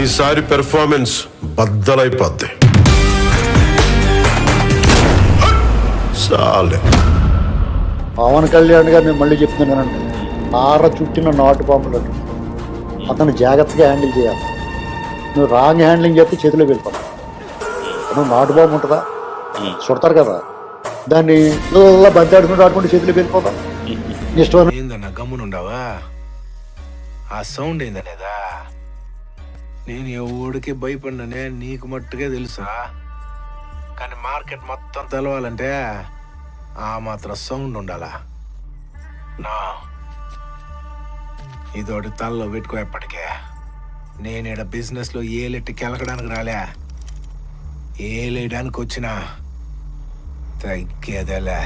ఈసారి పెర్ఫార్మెన్స్ బద్దలైపోద్ది. చాలే. పవన్ కళ్యాణ్ గారు నేను మళ్ళీ చెప్తున్నానండి ఆర చుట్టిన నాటు పాములు అతను జాగ్రత్తగా హ్యాండిల్ చేయాలి. నువ్వు రాంగ్ హ్యాండ్లింగ్ చేస్తే చేతిలో వెళ్ళిపోతావు నువ్వు నాటు బాంబు ఉంటుందా? చుడతారు కదా. దాన్ని ఇలా బంతి ఆడుకుంటూ ఆడుకుంటూ చేతిలో వెళ్ళిపోతాం ఇష్టం ఏందన్నా గమ్మునుండావా? ఆ సౌండ్ ఏందనేదా? నేను ఎవడికి భయపడిననే నీకు మట్టుకే తెలుసా? కానీ మార్కెట్ మొత్తం తెలవాలంటే ఆ మాత్రం సౌండ్ ఉండాలా? నా ఇదోటి తలలో పెట్టుకో ఎప్పటికే. నేనేడ ఇక్కడ బిజినెస్లో ఏలెట్టి కెలకడానికి రాలే. ఏలేయడానికి వచ్చినా తగ్గేదేలే.